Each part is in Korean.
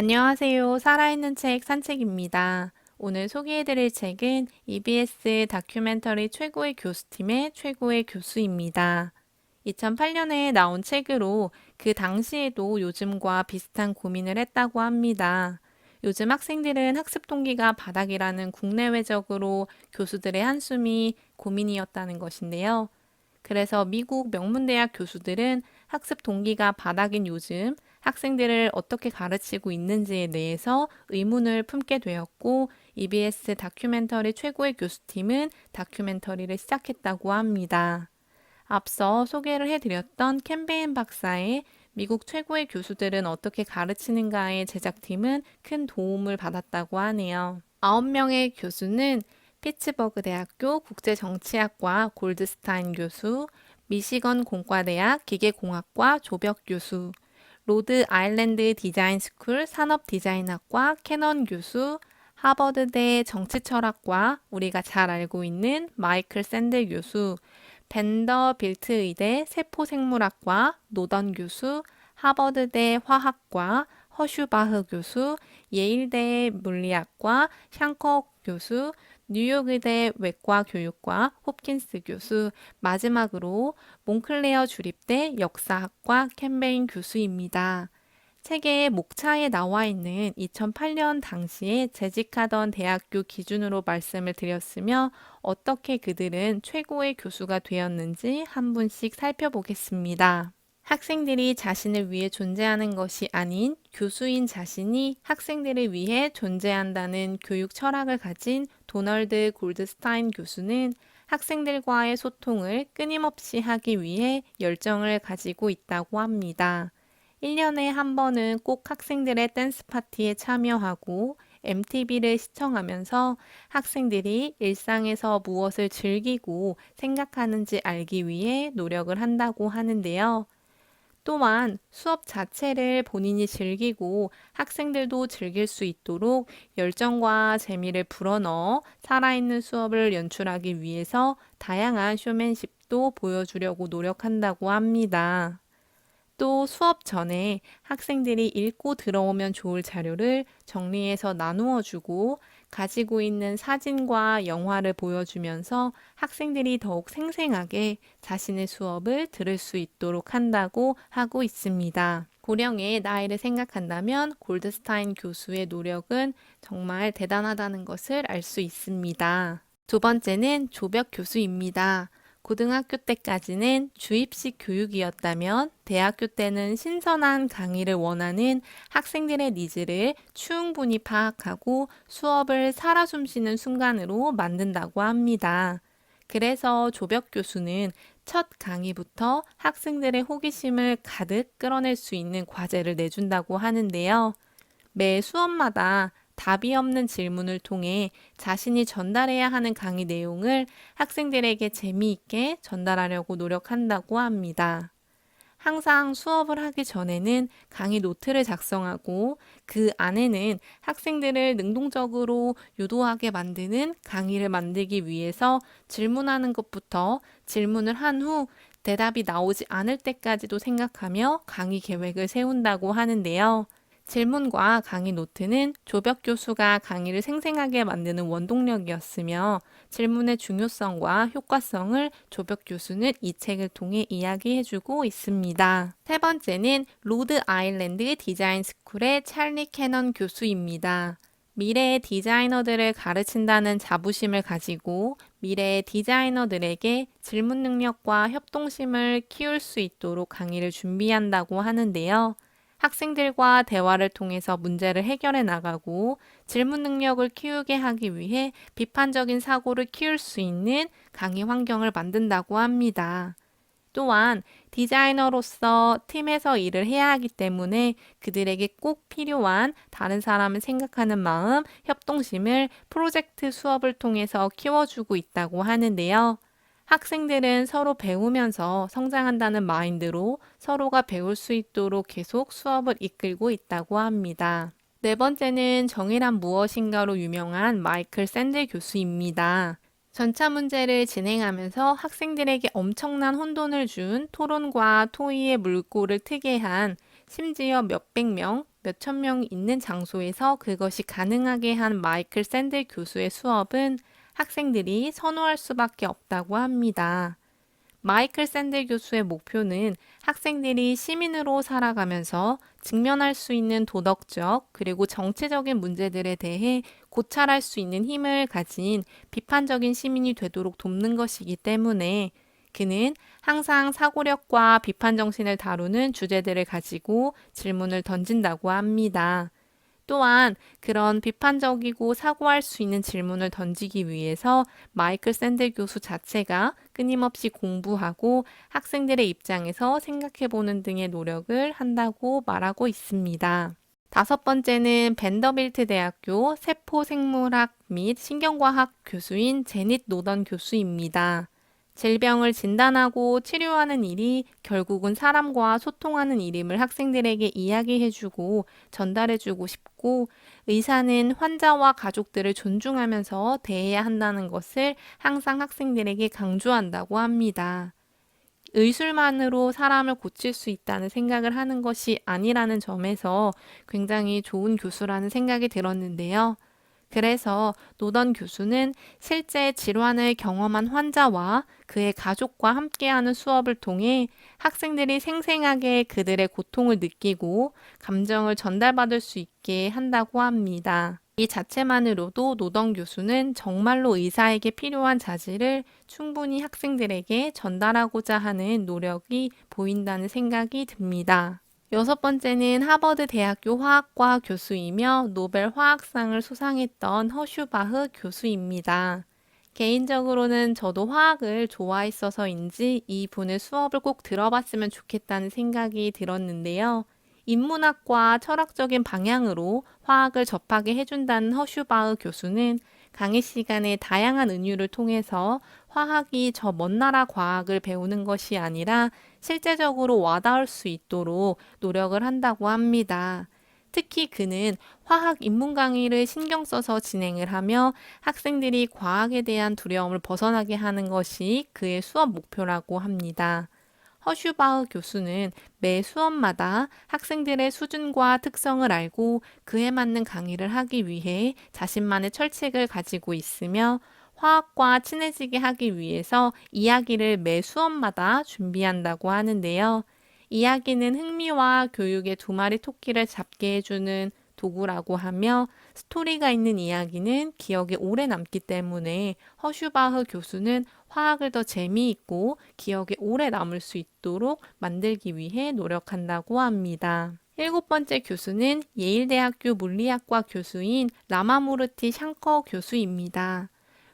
안녕하세요. 살아있는 책 산책입니다. 오늘 소개해드릴 책은 EBS 다큐멘터리 최고의 교수팀의 최고의 교수입니다. 2008년에 나온 책으로 그 당시에도 요즘과 비슷한 고민을 했다고 합니다. 요즘 학생들은 학습 동기가 바닥이라는 국내외적으로 교수들의 한숨이 고민이었다는 것인데요. 그래서 미국 명문대학 교수들은 학습 동기가 바닥인 요즘 학생들을 어떻게 가르치고 있는지에 대해서 의문을 품게 되었고 EBS 다큐멘터리 최고의 교수팀은 다큐멘터리를 시작했다고 합니다. 앞서 소개를 해드렸던 캠베인 박사의 미국 최고의 교수들은 어떻게 가르치는가의 제작팀은 큰 도움을 받았다고 하네요. 9명의 교수는 피츠버그 대학교 국제정치학과 골드스타인 교수, 미시건 공과대학 기계공학과 조벽 교수, 로드 아일랜드 디자인 스쿨 산업 디자인학과 캐넌 교수, 하버드대 정치철학과 우리가 잘 알고 있는 마이클 샌들 교수, 벤더빌트 의대 세포생물학과 노던 교수, 하버드대 화학과 허슈바흐 교수, 예일대 물리학과 샹커 교수, 뉴욕의대 외과 교육과 홉킨스 교수, 마지막으로 몽클레어 주립대 역사학과 캠베인 교수입니다. 책의 목차에 나와 있는 2008년 당시에 재직하던 대학교 기준으로 말씀을 드렸으며 어떻게 그들은 최고의 교수가 되었는지 한 분씩 살펴보겠습니다. 학생들이 자신을 위해 존재하는 것이 아닌 교수인 자신이 학생들을 위해 존재한다는 교육 철학을 가진 도널드 골드스타인 교수는 학생들과의 소통을 끊임없이 하기 위해 열정을 가지고 있다고 합니다. 1년에 한 번은 꼭 학생들의 댄스 파티에 참여하고 MTV를 시청하면서 학생들이 일상에서 무엇을 즐기고 생각하는지 알기 위해 노력을 한다고 하는데요. 또한 수업 자체를 본인이 즐기고 학생들도 즐길 수 있도록 열정과 재미를 불어넣어 살아있는 수업을 연출하기 위해서 다양한 쇼맨십도 보여주려고 노력한다고 합니다. 또 수업 전에 학생들이 읽고 들어오면 좋을 자료를 정리해서 나누어 주고 가지고 있는 사진과 영화를 보여주면서 학생들이 더욱 생생하게 자신의 수업을 들을 수 있도록 한다고 하고 있습니다. 고령의 나이를 생각한다면 골드스타인 교수의 노력은 정말 대단하다는 것을 알 수 있습니다. 두 번째는 조벽 교수입니다. 고등학교 때까지는 주입식 교육이었다면 대학교 때는 신선한 강의를 원하는 학생들의 니즈를 충분히 파악하고 수업을 살아 숨쉬는 순간으로 만든다고 합니다. 그래서 조벽 교수는 첫 강의부터 학생들의 호기심을 가득 끌어낼 수 있는 과제를 내준다고 하는데요. 매 수업마다 답이 없는 질문을 통해 자신이 전달해야 하는 강의 내용을 학생들에게 재미있게 전달하려고 노력한다고 합니다. 항상 수업을 하기 전에는 강의 노트를 작성하고 그 안에는 학생들을 능동적으로 유도하게 만드는 강의를 만들기 위해서 질문하는 것부터 질문을 한 후 대답이 나오지 않을 때까지도 생각하며 강의 계획을 세운다고 하는데요. 질문과 강의 노트는 조벽 교수가 강의를 생생하게 만드는 원동력이었으며 질문의 중요성과 효과성을 조벽 교수는 이 책을 통해 이야기해주고 있습니다. 세 번째는 로드 아일랜드 디자인 스쿨의 찰리 캐넌 교수입니다. 미래의 디자이너들을 가르친다는 자부심을 가지고 미래의 디자이너들에게 질문 능력과 협동심을 키울 수 있도록 강의를 준비한다고 하는데요. 학생들과 대화를 통해서 문제를 해결해 나가고 질문 능력을 키우게 하기 위해 비판적인 사고를 키울 수 있는 강의 환경을 만든다고 합니다. 또한 디자이너로서 팀에서 일을 해야 하기 때문에 그들에게 꼭 필요한 다른 사람을 생각하는 마음, 협동심을 프로젝트 수업을 통해서 키워주고 있다고 하는데요. 학생들은 서로 배우면서 성장한다는 마인드로 서로가 배울 수 있도록 계속 수업을 이끌고 있다고 합니다. 네 번째는 정의란 무엇인가로 유명한 마이클 샌들 교수입니다. 전차 문제를 진행하면서 학생들에게 엄청난 혼돈을 준 토론과 토의의 물꼬를 트게 한 심지어 몇백 명, 몇천 명 있는 장소에서 그것이 가능하게 한 마이클 샌들 교수의 수업은 학생들이 선호할 수밖에 없다고 합니다. 마이클 샌들 교수의 목표는 학생들이 시민으로 살아가면서 직면할 수 있는 도덕적 그리고 정치적인 문제들에 대해 고찰할 수 있는 힘을 가진 비판적인 시민이 되도록 돕는 것이기 때문에 그는 항상 사고력과 비판 정신을 다루는 주제들을 가지고 질문을 던진다고 합니다. 또한 그런 비판적이고 사고할 수 있는 질문을 던지기 위해서 마이클 샌들 교수 자체가 끊임없이 공부하고 학생들의 입장에서 생각해 보는 등의 노력을 한다고 말하고 있습니다. 다섯 번째는 벤더빌트 대학교 세포생물학 및 신경과학 교수인 제닛 노던 교수입니다. 질병을 진단하고 치료하는 일이 결국은 사람과 소통하는 일임을 학생들에게 이야기해주고 전달해주고 싶고 의사는 환자와 가족들을 존중하면서 대해야 한다는 것을 항상 학생들에게 강조한다고 합니다. 의술만으로 사람을 고칠 수 있다는 생각을 하는 것이 아니라는 점에서 굉장히 좋은 교수라는 생각이 들었는데요. 그래서 노던 교수는 실제 질환을 경험한 환자와 그의 가족과 함께하는 수업을 통해 학생들이 생생하게 그들의 고통을 느끼고 감정을 전달받을 수 있게 한다고 합니다. 이 자체만으로도 노던 교수는 정말로 의사에게 필요한 자질을 충분히 학생들에게 전달하고자 하는 노력이 보인다는 생각이 듭니다. 여섯 번째는 하버드 대학교 화학과 교수이며 노벨 화학상을 수상했던 허슈바흐 교수입니다. 개인적으로는 저도 화학을 좋아했어서인지 이 분의 수업을 꼭 들어봤으면 좋겠다는 생각이 들었는데요. 인문학과 철학적인 방향으로 화학을 접하게 해준다는 허슈바흐 교수는 강의 시간에 다양한 은유를 통해서 화학이 저 먼 나라 과학을 배우는 것이 아니라 실제적으로 와닿을 수 있도록 노력을 한다고 합니다. 특히 그는 화학 입문 강의를 신경 써서 진행을 하며 학생들이 과학에 대한 두려움을 벗어나게 하는 것이 그의 수업 목표라고 합니다. 허슈바흐 교수는 매 수업마다 학생들의 수준과 특성을 알고 그에 맞는 강의를 하기 위해 자신만의 철칙을 가지고 있으며 화학과 친해지게 하기 위해서 이야기를 매 수업마다 준비한다고 하는데요. 이야기는 흥미와 교육의 두 마리 토끼를 잡게 해주는 도구라고 하며 스토리가 있는 이야기는 기억에 오래 남기 때문에 허슈바흐 교수는 화학을 더 재미있고 기억에 오래 남을 수 있도록 만들기 위해 노력한다고 합니다. 일곱 번째 교수는 예일대학교 물리학과 교수인 라마무르티 샹커 교수입니다.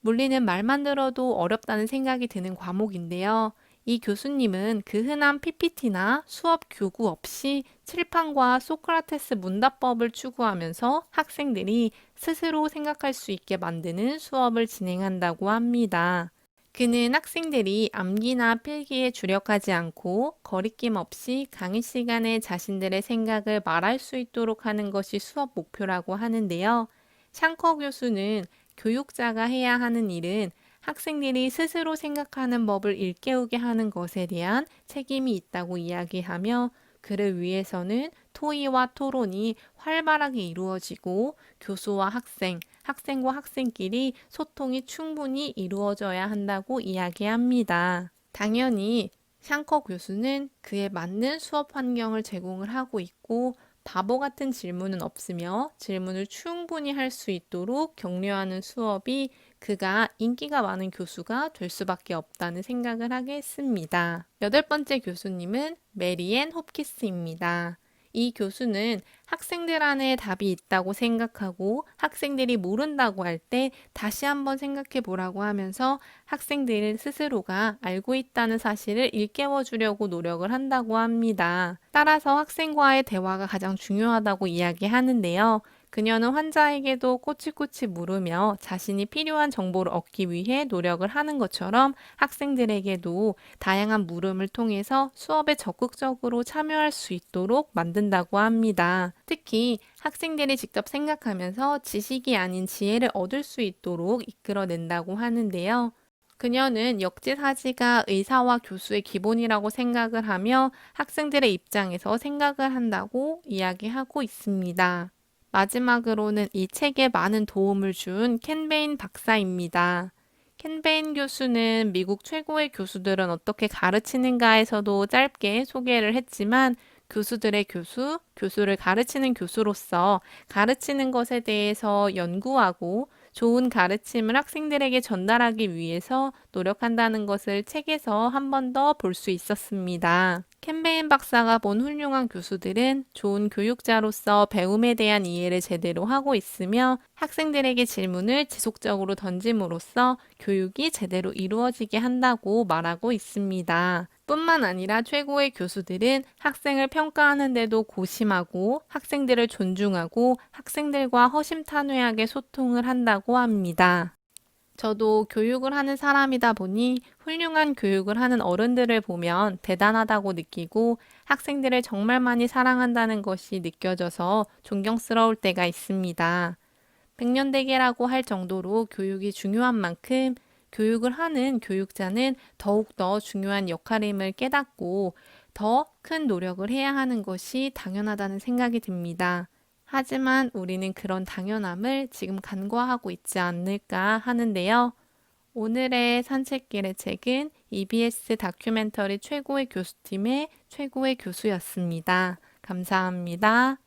물리는 말만 들어도 어렵다는 생각이 드는 과목인데요. 이 교수님은 그 흔한 PPT나 수업 교구 없이 칠판과 소크라테스 문답법을 추구하면서 학생들이 스스로 생각할 수 있게 만드는 수업을 진행한다고 합니다. 그는 학생들이 암기나 필기에 주력하지 않고 거리낌 없이 강의 시간에 자신들의 생각을 말할 수 있도록 하는 것이 수업 목표라고 하는데요. 샹커 교수는 교육자가 해야 하는 일은 학생들이 스스로 생각하는 법을 일깨우게 하는 것에 대한 책임이 있다고 이야기하며 그를 위해서는 토의와 토론이 활발하게 이루어지고 교수와 학생, 학생과 학생끼리 소통이 충분히 이루어져야 한다고 이야기합니다. 당연히 샹커 교수는 그에 맞는 수업 환경을 제공을 하고 있고 바보 같은 질문은 없으며 질문을 충분히 할 수 있도록 격려하는 수업이 그가 인기가 많은 교수가 될 수밖에 없다는 생각을 하게 했습니다. 여덟 번째 교수님은 메리앤 홉키스입니다. 이 교수는 학생들 안에 답이 있다고 생각하고 학생들이 모른다고 할 때 다시 한번 생각해 보라고 하면서 학생들 스스로가 알고 있다는 사실을 일깨워 주려고 노력을 한다고 합니다. 따라서 학생과의 대화가 가장 중요하다고 이야기하는데요. 그녀는 환자에게도 꼬치꼬치 물으며 자신이 필요한 정보를 얻기 위해 노력을 하는 것처럼 학생들에게도 다양한 물음을 통해서 수업에 적극적으로 참여할 수 있도록 만든다고 합니다. 특히 학생들이 직접 생각하면서 지식이 아닌 지혜를 얻을 수 있도록 이끌어낸다고 하는데요. 그녀는 역지사지가 의사와 교수의 기본이라고 생각을 하며 학생들의 입장에서 생각을 한다고 이야기하고 있습니다. 마지막으로는 이 책에 많은 도움을 준 켄베인 박사입니다. 켄베인 교수는 미국 최고의 교수들은 어떻게 가르치는가에서도 짧게 소개를 했지만 교수들의 교수, 교수를 가르치는 교수로서 가르치는 것에 대해서 연구하고 좋은 가르침을 학생들에게 전달하기 위해서 노력한다는 것을 책에서 한 번 더 볼 수 있었습니다. 캠베인 박사가 본 훌륭한 교수들은 좋은 교육자로서 배움에 대한 이해를 제대로 하고 있으며 학생들에게 질문을 지속적으로 던짐으로써 교육이 제대로 이루어지게 한다고 말하고 있습니다. 뿐만 아니라 최고의 교수들은 학생을 평가하는데도 고심하고 학생들을 존중하고 학생들과 허심탄회하게 소통을 한다고 합니다. 저도 교육을 하는 사람이다 보니 훌륭한 교육을 하는 어른들을 보면 대단하다고 느끼고 학생들을 정말 많이 사랑한다는 것이 느껴져서 존경스러울 때가 있습니다. 백년대계라고 할 정도로 교육이 중요한 만큼 교육을 하는 교육자는 더욱더 중요한 역할임을 깨닫고 더 큰 노력을 해야 하는 것이 당연하다는 생각이 듭니다. 하지만 우리는 그런 당연함을 지금 간과하고 있지 않을까 하는데요. 오늘의 산책길의 책은 EBS 다큐멘터리 최고의 교수팀의 최고의 교수였습니다. 감사합니다.